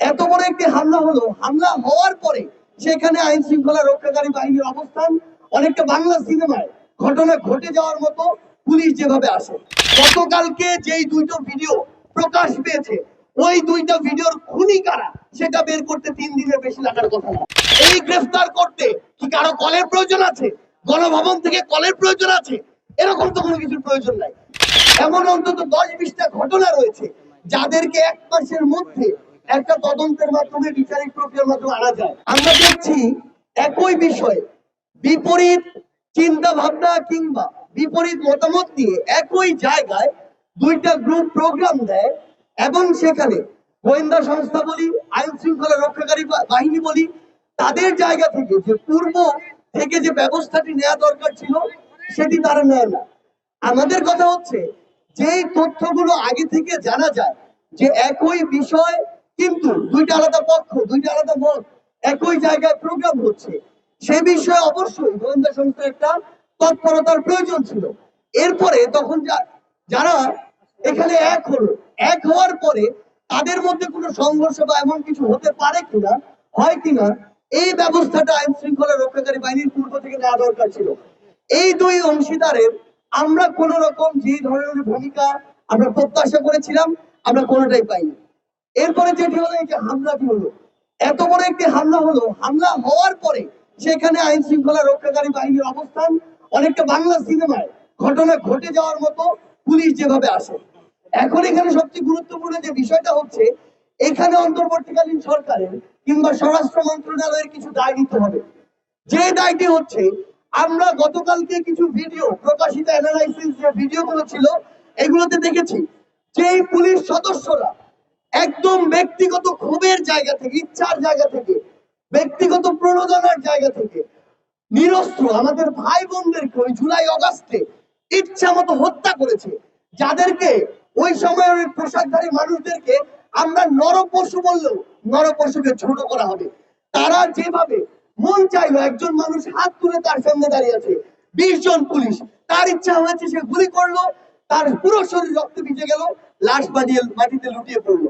এত বড় একটি হামলা হলো। হামলা হওয়ার পরে সেখানে আইন শৃঙ্খলা রক্ষাকারী বাহিনীর অবস্থান, অনেকটা বাংলা সিনেমায় ঘটনা ঘটে যাওয়ার মতো পুলিশ যেভাবে আসে। গতকালকে যেই দুইটো ভিডিও প্রকাশ পেয়েছে, ওই দুইটা ভিডিওর খুনি কারা, সেটা বের করতে তিন দিনের বেশি লাগার কথা না। এই গ্রেফতার করতে কি কারও কলের প্রয়োজন আছে? গণভবন থেকে কলের প্রয়োজন আছে? এরকম তো কোনো কিছুর প্রয়োজন নাই। এমন অন্তত দশ বিশটা ঘটনা রয়েছে, যাদেরকে এক মাসের মধ্যে একটা তদন্তের মাধ্যমে বিচারিক প্রক্রিয়ার মাধ্যমে আনা যায়। আমরা দেখছি একই বিষয়ে বিপরীত চিন্তা ভাবনা কিংবা বিপরীত মতামত নিয়ে একই জায়গায় দুইটা গ্রুপ প্রোগ্রাম দেয় এবং সেখানে গোয়েন্দা সংস্থা বলি, আইন শৃঙ্খলা রক্ষাকারী বাহিনী বলি, তাদের জায়গা থেকে যে পূর্ব থেকে যে ব্যবস্থাটি নেওয়া দরকার ছিল, সেটি তারা নেয় না। আমাদের কথা হচ্ছে যে তথ্যগুলো আগে থেকে জানা যায়, যে একই বিষয় কিন্তু দুইটা আলাদা পক্ষ, দুইটা আলাদা মত, একই জায়গায় প্রোগ্রাম হচ্ছে। সে বিষয়ে অবশ্যই গোয়েন্দা সংস্থার একটা তৎপরতার প্রয়োজন ছিল। এরপরে তখন যারা এখানে এক হলো, এক হওয়ার পরে তাদের মধ্যে কোনো সংঘর্ষ বা এমন কিছু হতে পারে কিনা, হয় কিনা, এই ব্যবস্থাটা আইন শৃঙ্খলা রক্ষাকারী বাহিনীর পূর্ব থেকে নেওয়া দরকার ছিল। এই দুই অংশীদারের আমরা কোন রকম যে ধরনের ভূমিকা আমরা প্রত্যাশা করেছিলাম, আমরা কোনোটাই পাইনি। এরপরে যেটি হলো এই হামলাটি হলো? এত বড় একটি হামলা হলো, হামলা হওয়ার পরে সেখানে আইন শৃঙ্খলা রক্ষাকারী বাহিনীর অবস্থান, অনেকটা বাংলা সিনেমায় ঘটনা ঘটে যাওয়ার মতো পুলিশ যেভাবে আসে। এখন এখানে সবচেয়ে গুরুত্বপূর্ণ যে বিষয়টা হচ্ছে, এখানে অন্তর্বর্তীকালীন সরকারের কিংবা স্বরাষ্ট্র মন্ত্রণালয়ের কিছু দায় নিতে হবে। যে দায়টি হচ্ছে, আমরা গতকালকে কিছু ভিডিও, প্রকাশিত অ্যানালাইসিস যে ভিডিওগুলো ছিল, এগুলোতে দেখেছি যে পুলিশ সদস্যরা একদম ব্যক্তিগত ক্ষোভের জায়গা থেকে, ইচ্ছার জায়গা থেকে, ব্যক্তিগত প্রণোদনার জায়গা থেকে। নিরস্ত্র আমাদের ভাই বোনদেরকে ওই জুলাই অগাস্টে ইচ্ছা মতো হত্যা করেছে। যাদেরকে ওই সময়ের ওই পোশাকধারী মানুষদেরকে আমরা নরপশু বললেও নরপশুকে ছোট করা হবে। তারা যেভাবে মন চাইলো একজন মানুষ হাত তুলে তার সামনে দাঁড়িয়ে আছে। বিশ জন পুলিশ, তার ইচ্ছা হয়েছে সে গুলি করল, তার পুরো শরীর রক্ত ভিজে গেল, লাশ বানিয়ে মাটিতে লুটিয়ে পড়ল।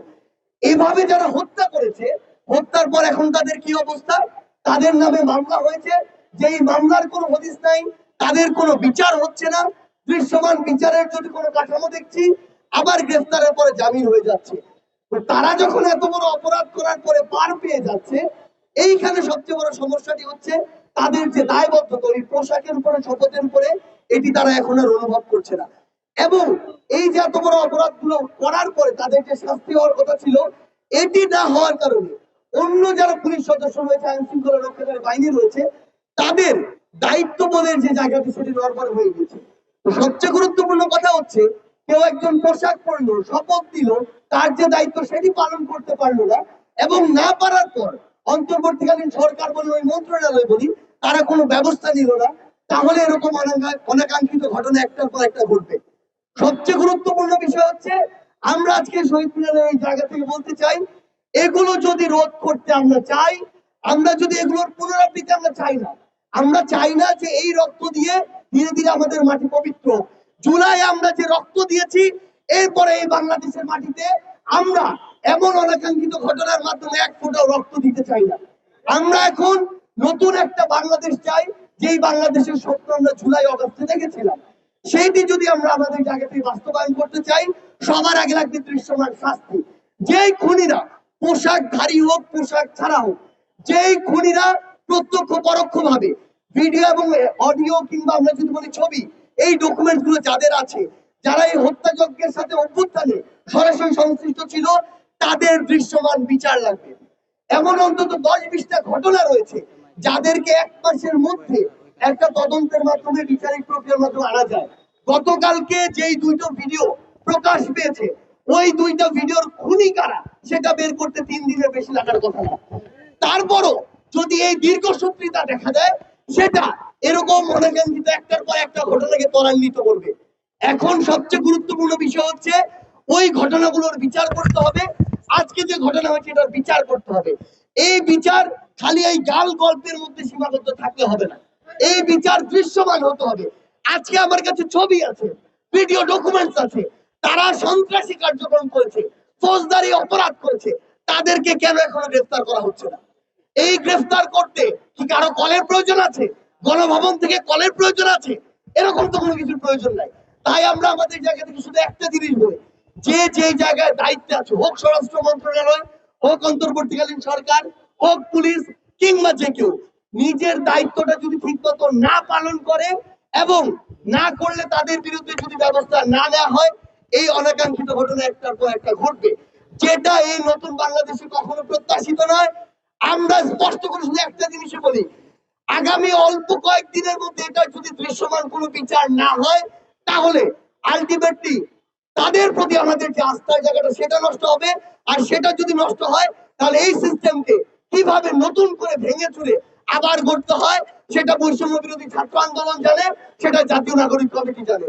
এভাবে যারা হত্যা করেছে, হত্যার পর এখন তাদের কি অবস্থা? তাদের নামে মামলা হয়েছে। যেই মামলার কোনো হদিস নাই, তাদের কোনো বিচার হচ্ছে না। দৃশ্যমান বিচারের যদি কোনো কাঠামো দেখছি, আবার গ্রেফতারের পরে জামিন হয়ে যাচ্ছে। তারা যখন এত বড় অপরাধ করার পরে পার পেয়ে যাচ্ছে, এইখানে সবচেয়ে বড় সমস্যাটি হচ্ছে তাদের যে দায়বদ্ধতা ওই পোশাকের উপরে, শপথের উপরে, এটি তারা এখন আর অনুভব করছে না। এবং এই যে এত বড় অপরাধগুলো করার পরে তাদের যে শাস্তি হওয়ার কথা ছিল, এটি না হওয়ার কারণে অন্য যারা পুলিশ সদস্য রয়েছে, আইন শৃঙ্খলা রক্ষাকারী বাহিনী রয়েছে, তাদের দায়িত্ববোধের যে জায়গাটি সেটি নরবর হয়ে গেছে। সবচেয়ে গুরুত্বপূর্ণ কথা হচ্ছে, কেউ একজন পোশাক পরলো, শপথ দিল তার যে দায়িত্ব সেটি পালন করতে পারল না এবং না পারার পর অন্তর্বর্তীকালীন সরকার বলি ওই মন্ত্রণালয় বলি, তারা কোনো ব্যবস্থা নিল না। তাহলে এরকম অনাকা- অনাকাঙ্ক্ষিত ঘটনা একটার পর একটা ঘটবে। সবচেয়ে গুরুত্বপূর্ণ বিষয় হচ্ছে, আমরা আজকে শহীদ মিনারের এই জায়গা থেকে বলতে চাই, এগুলো যদি রোধ করতে আমরা চাই, আমরা যদি এগুলোর পুনরাবৃত্তি আমরা চাই না, আমরা চাই না যে এই রক্ত দিয়ে ধীরে ধীরে আমাদের মাটি পবিত্র জুলাই আমরা যে রক্ত দিয়েছি, এরপরে এই বাংলাদেশের মাটিতে আমরা এমন অনাকাঙ্ক্ষিত ঘটনার মাধ্যমে এক ফোঁটাও রক্ত দিতে চাই না। আমরা এখন নতুন একটা বাংলাদেশ চাই, যেই বাংলাদেশের স্বপ্ন আমরা জুলাই, অগস্টে দেখেছিলাম। সেইটি যদি আমরা আমাদের জায়গা থেকে বাস্তবায়ন করতে চাই, সবার আগে লাগবে দৃশ্যমান শাস্তি। যেই খুনিরা পোশাকধারী হোক, পোশাক ছাড়া হোক, যেই খুনিরা প্রত্যক্ষ পরোক্ষ ভাবে ভিডিও এবং অডিও কিংবা আমরা যদি বলি ছবি, এই ডকুমেন্টগুলো যাদের আছে, যারা এই হত্যাযজ্ঞের সাথে অভ্যুত্থানে সরাসরি সংশ্লিষ্ট ছিল, তাদের দৃশ্যমান বিচার লাগবে। এমন অন্তত দশ বিশটা ঘটনা রয়েছে, যাদেরকে এক মাসের মধ্যে একটা তদন্তের মাধ্যমে বিচারিক প্রক্রিয়ার মাধ্যমে আনা যায়। গতকালকে যেই দুইটো ভিডিও প্রকাশ পেয়েছে, ওই দুইটা ভিডিওর খুনি কারা, সেটা বের করতে তিন দিনের বেশি লাগার কথা না। তারপরও যদি এই দীর্ঘসূত্রিতা দেখা যায় সেটা এরকম মনে অনাকাঙ্ক্ষিত একটার পর একটা ঘটনাকে ত্বরান্বিত করবে। এখন সবচেয়ে গুরুত্বপূর্ণ বিষয় হচ্ছে, ওই ঘটনাগুলোর বিচার করতে হবে। আজকে যে ঘটনা হয়েছে, এটার বিচার করতে হবে। এই বিচার খালি এই গাল গল্পের মধ্যে সীমাবদ্ধ থাকলে হবে না। এই বিচার দৃশ্যমান হতে হবে। আজকে আমার কাছে ছবি আছে, ভিডিও ডকুমেন্টস আছে। তারা সন্ত্রাসী কার্যক্রম করেছে, ফৌজদারি অপরাধ করেছে। তাদেরকে কেন এখনও গ্রেফতার করা হচ্ছে না? এই গ্রেফতার করতে কি কারও কলের প্রয়োজন আছে? গণভবন থেকে কলের প্রয়োজন আছে? এরকম তো কোনো কিছুর প্রয়োজন নাই। তাই আমরা আমাদের জায়গা থেকে শুধু একটা জিনিস বলি, যে যে জায়গায় দায়িত্বে আছে, হোক স্বরাষ্ট্র মন্ত্রণালয়, হোক অন্তর্বর্তীকালীন সরকার, হোক পুলিশ, কিংবা যে কেউ নিজের দায়িত্বটা যদি ঠিক মতো না পালন করে এবং না করলে তাদের বিরুদ্ধে যদি ব্যবস্থা না নেওয়া হয়, এই অনাকাঙ্ক্ষিত ঘটনা একটার পর একটা ঘটবে। যেটা এই নতুন বাংলাদেশে কখনো প্রত্যাশিত নয়। আমরা স্পষ্ট করে শুধু একটা জিনিসই বলি, আগামী অল্প কয়েকদিনের মধ্যে এটা যদি দৃশ্যমান কোনো বিচার না হয়, তাহলে আলটিমেটলি তাদের প্রতি আমাদের যে আস্থার জায়গাটা, সেটা নষ্ট হবে। আর সেটা যদি নষ্ট হয়, তাহলে এই সিস্টেমকে কীভাবে নতুন করে ভেঙে চুরে আবার গড়তে হয় সেটা বৈষম্য বিরোধী ছাত্র আন্দোলন জানে সেটা জাতীয় নাগরিক কমিটি জানে।